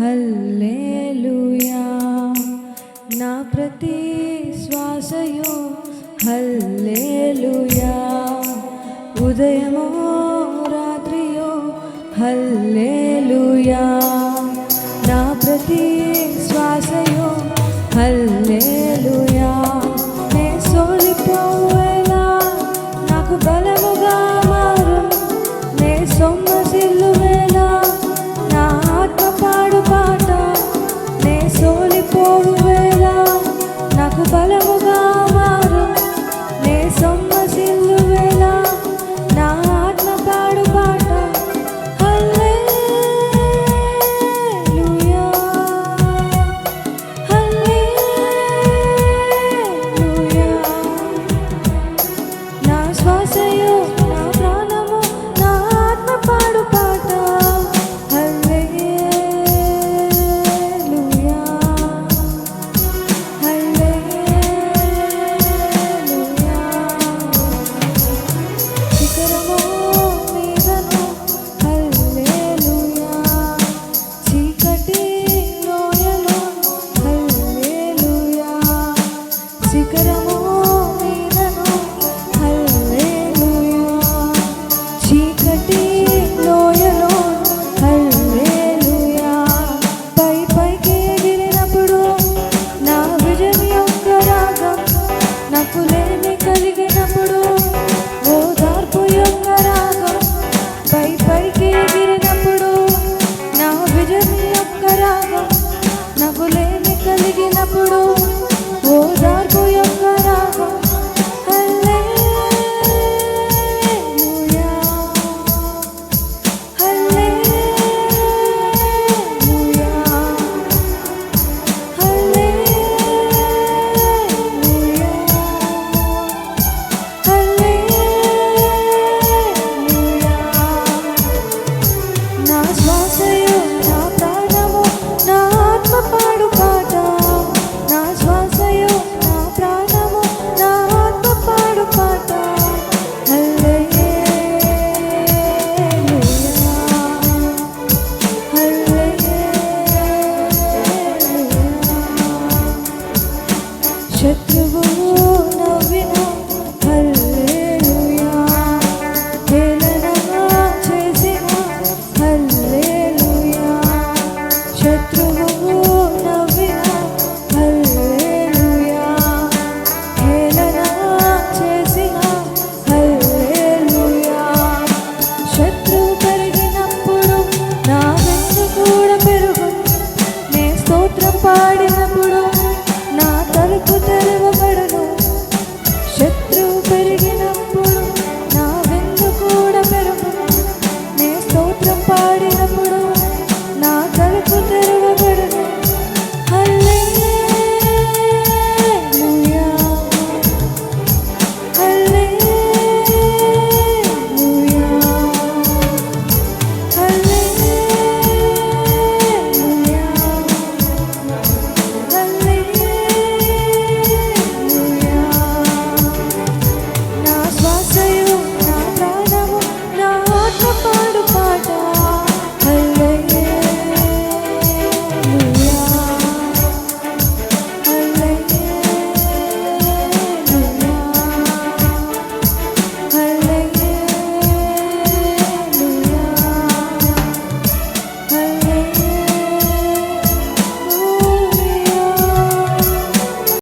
Hallelujah. నా ప్రతి శ్వాసయు hallelujah. ఉదయమో రాత్రియో hallelujah. நட்சத்திரம்